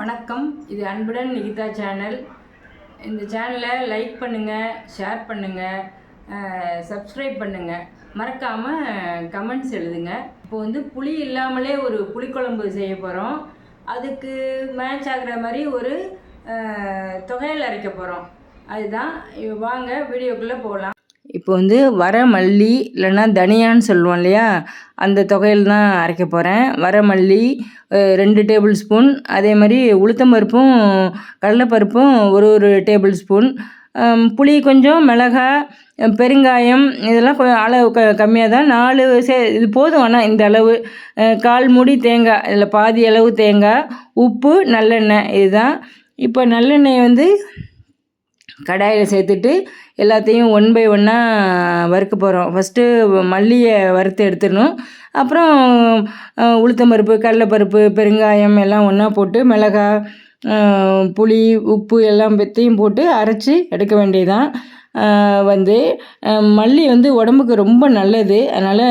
வணக்கம். இது அன்புடன் நிகிதா சேனல் இந்த சேனலை லைக் பண்ணுங்கள் ஷேர் பண்ணுங்கள் சப்ஸ்கிரைப் பண்ணுங்கள் மறக்காமல் கமெண்ட்ஸ் எழுதுங்க. இப்போ வந்து புளி இல்லாமலே ஒரு புளிக்குழம்பு செய்ய போகிறோம் அதுக்கு மேட்ச் ஆகிற மாதிரி ஒரு தொகையில் அரைக்க போகிறோம் அதுதான் வாங்க வீடியோக்குள்ளே போகலாம். இப்போ வந்து வர மல்லி இல்லைன்னா தனியான்னு சொல்லுவோம் இல்லையா? அந்த தொகையில் தான் அரைக்க போகிறேன் வர மல்லி ரெண்டு டேபிள் ஸ்பூன் அதே மாதிரி உளுத்தம்பருப்பும் கடலைப்பருப்பும் ஒரு ஒரு டேபிள் ஸ்பூன் புளி கொஞ்சம் மிளகா பெருங்காயம் இதெல்லாம் கொஞ்சம் அளவு க கம்மியாக தான். நாலு சே இது போதும் ஆனால் இந்த அளவு. கால் மூடி தேங்காய் இதில் பாதி அளவு தேங்காய் உப்பு நல்லெண்ணெய் இதுதான். இப்போ நல்லெண்ணெய் வந்து கடாயில் சேர்த்துட்டு எல்லாத்தையும் ஒன் பை ஒன்னாக வறுக்க போகிறோம் ஃபஸ்ட்டு மல்லியை வறுத்து எடுத்துடணும். அப்புறம் உளுத்தம்பருப்பு கடலைப்பருப்பு பெருங்காயம் எல்லாம் ஒன்றா போட்டு மிளகாய் புளி உப்பு எல்லாம் பெத்தையும் போட்டு அரைச்சி எடுக்க வேண்டியதுதான். வந்து மல்லி வந்து உடம்புக்கு ரொம்ப நல்லது. அதனால்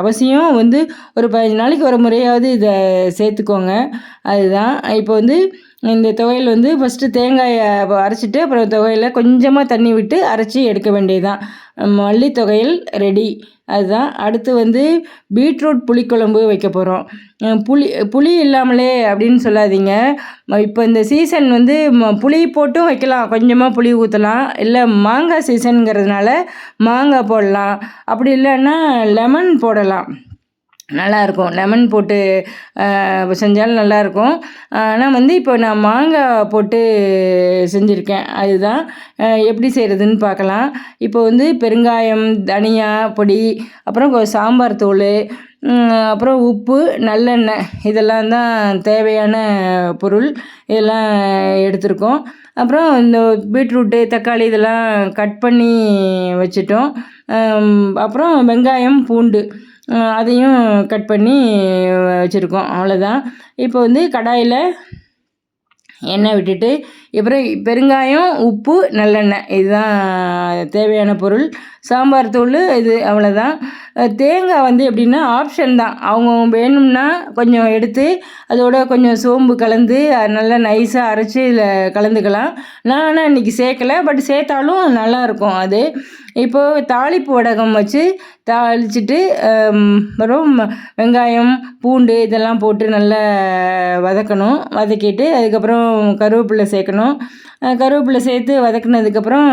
அவசியம் வந்து ஒரு பதினஞ்சு நாளைக்கு ஒரு முறையாவது இதை சேர்த்துக்கோங்க. அதுதான். இப்போ வந்து இந்த துவையல் வந்து ஃபஸ்ட்டு தேங்காயை அரைச்சிட்டு அப்புறம் துவையல கொஞ்சமாக தண்ணி விட்டு அரைச்சி எடுக்க வேண்டியதுதான். மல்லி துவையல் ரெடி அதுதான். அடுத்து வந்து பீட்ரூட் புளிக்குழம்பு வைக்க போகிறோம் புளி புளி இல்லாமலே அப்படின்னு சொல்லாதீங்க. இப்போ இந்த சீசன் வந்து ம- புளி போட்டும் வைக்கலாம். கொஞ்சமாக புளி ஊற்றலாம் இல்லை மாங்காய் சீசனுங்கிறதுனால மாங்காய் போடலாம். அப்படி இல்லைன்னா லெமன் போடலாம். நல்லாயிருக்கும். லெமன் போட்டு செஞ்சாலும் நல்லாயிருக்கும். ஆனால் வந்து இப்போ நான் மாங்காய் போட்டு செஞ்சுருக்கேன். அதுதான் எப்படி செய்கிறதுன்னு பார்க்கலாம். இப்போ வந்து பெருங்காயம் தனியா பொடி அப்புறம் சாம்பார் தூள் அப்புறம் உப்பு நல்லெண்ணெய். இதெல்லாம் தான் தேவையான பொருள். இதெல்லாம் எடுத்திருக்கோம். அப்புறம் இந்த பீட்ரூட்டு தக்காளி இதெல்லாம் கட் பண்ணி வச்சுட்டோம். அப்புறம் வெங்காயம் பூண்டு. அதையும் கட் பண்ணி வச்சுருக்கோம். அவ்வளோதான் இப்போ வந்து கடாயில் எண்ணெய் விட்டுட்டு அப்புறம் பெருங்காயம் உப்பு நல்லெண்ணெய். இதுதான் தேவையான பொருள். சாம்பார் தூள் இது அவ்வளோதான் தேங்காய் வந்து எப்படின்னா ஆப்ஷன் தான். அவங்க வேணும்னா கொஞ்சம் எடுத்து அதோட கொஞ்சம் சோம்பு கலந்து அது நல்லா நைஸாக அரைச்சி இதில் கலந்துக்கலாம். நான் ஆனால் இன்றைக்கி சேர்க்கல பட் சேர்த்தாலும் நல்லாயிருக்கும் அது. இப்போது தாளிப்பு வடகம் வச்சு தாளிச்சிட்டு அப்புறம் வெங்காயம் பூண்டு இதெல்லாம் போட்டு நல்லா வதக்கணும். வதக்கிட்டு அதுக்கப்புறம் கருவேப்பிலை சேர்க்கணும். கருவேப்பிலை சேர்த்து வதக்குனதுக்கப்புறம்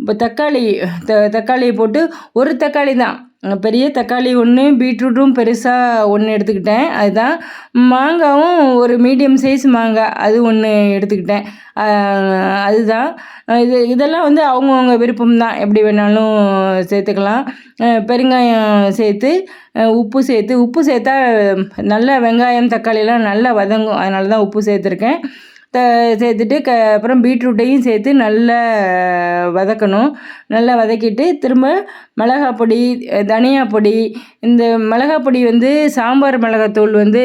இப்போ தக்காளி த தக்காளியை போட்டு ஒரு தக்காளி தான். பெரிய தக்காளி ஒன்று பீட்ரூட்டும் பெருசாக ஒன்று எடுத்துக்கிட்டேன். அதுதான் மாங்காவும் ஒரு மீடியம் சைஸ் மாங்காய் அது ஒன்று எடுத்துக்கிட்டேன். அதுதான். இது இதெல்லாம் வந்து அவங்கவுங்க விருப்பம் தான். எப்படி வேணாலும் சேர்த்துக்கலாம். பெருங்காயம் சேர்த்து உப்பு சேர்த்து உப்பு சேர்த்தா நல்லா வெங்காயம் தக்காளியெலாம் நல்லா வதங்கும். அதனால தான் உப்பு சேர்த்துருக்கேன். சேர்த்துட்டு க அப்புறம் பீட்ரூட்டையும் சேர்த்து நல்லா வதக்கணும். நல்லா வதக்கிட்டு திரும்ப மிளகாய் பொடி தனியா பொடி இந்த மிளகாய் பொடி வந்து சாம்பார் மிளகாத்தூள் வந்து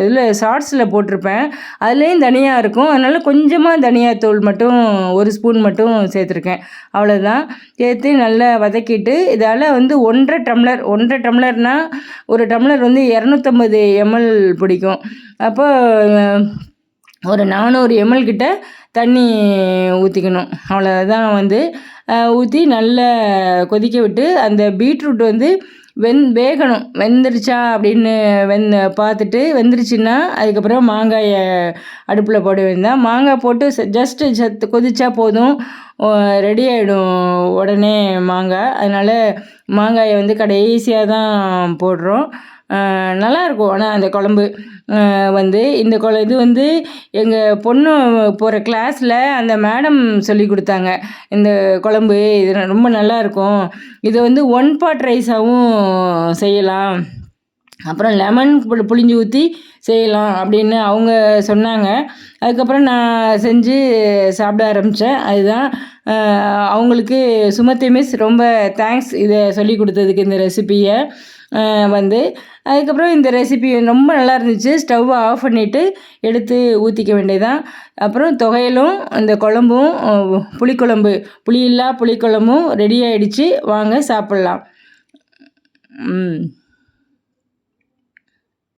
இதில் ஷார்ட்ஸில் போட்டிருப்பேன். அதுலேயும் தனியாக இருக்கும். அதனால் கொஞ்சமாக தனியாத்தூள் மட்டும் ஒரு ஸ்பூன் மட்டும் சேர்த்துருக்கேன். அவ்வளோதான் சேர்த்து நல்லா வதக்கிட்டு இதால் வந்து ஒன்றரை டம்ளர் ஒன்றரை டம்ளர்னால் ஒரு டம்ளர் வந்து இரநூத்தம்பது எம்எல் பிடிக்கும். அப்போ ஒரு நானூறு எம்எல் கிட்ட தண்ணி ஊற்றிக்கணும் அவ்வளோதான் வந்து ஊற்றி நல்லா கொதிக்க விட்டு அந்த பீட்ரூட் வந்து வெந் வேகணும். வெந்துருச்சா அப்படின்னு வெந் பார்த்துட்டு வெந்துருச்சுன்னா அதுக்கப்புறம் மாங்காயை அடுப்பில் போட வேண்டியதான் மாங்காய் போட்டு ஜஸ்ட்டு சத்து கொதிச்சா போதும். ரெடி ஆகிடும் உடனே மாங்காய். அதனால் மாங்காயை வந்து கடைசியாக தான் போடுறோம். நல்லாயிருக்கும். ஆனால் அந்த குழம்பு வந்து இந்த கொ இது வந்து எங்கள் பொண்ணு போகிற கிளாஸில் அந்த மேடம் சொல்லி கொடுத்தாங்க. இந்த குழம்பு இது ரொம்ப நல்லா இருக்கும் இதை வந்து ஒன் பாட் ரைஸாகவும் செய்யலாம். அப்புறம் லெமன் புளி புளிஞ்சு ஊற்றி செய்யலாம் அப்படின்னு அவங்க சொன்னாங்க. அதுக்கப்புறம் நான் செஞ்சு சாப்பிட ஆரம்பித்தேன் அதுதான் அவங்களுக்கு சுமத்தி மிஸ் ரொம்ப தேங்க்ஸ் இதை சொல்லி கொடுத்ததுக்கு இந்த ரெசிப்பியை வந்து. அதுக்கப்புறம் இந்த ரெசிபி ரொம்ப நல்லா இருந்துச்சு. ஸ்டவ்வை ஆஃப் பண்ணிவிட்டு எடுத்து ஊற்றிக்க வேண்டியதான் அப்புறம் துகையிலும் இந்த குழம்பும் புளிக்குழம்பு புளி புளிக்குழம்பும் ரெடி ஆகிடுச்சு வாங்க சாப்பிட்லாம். ம்.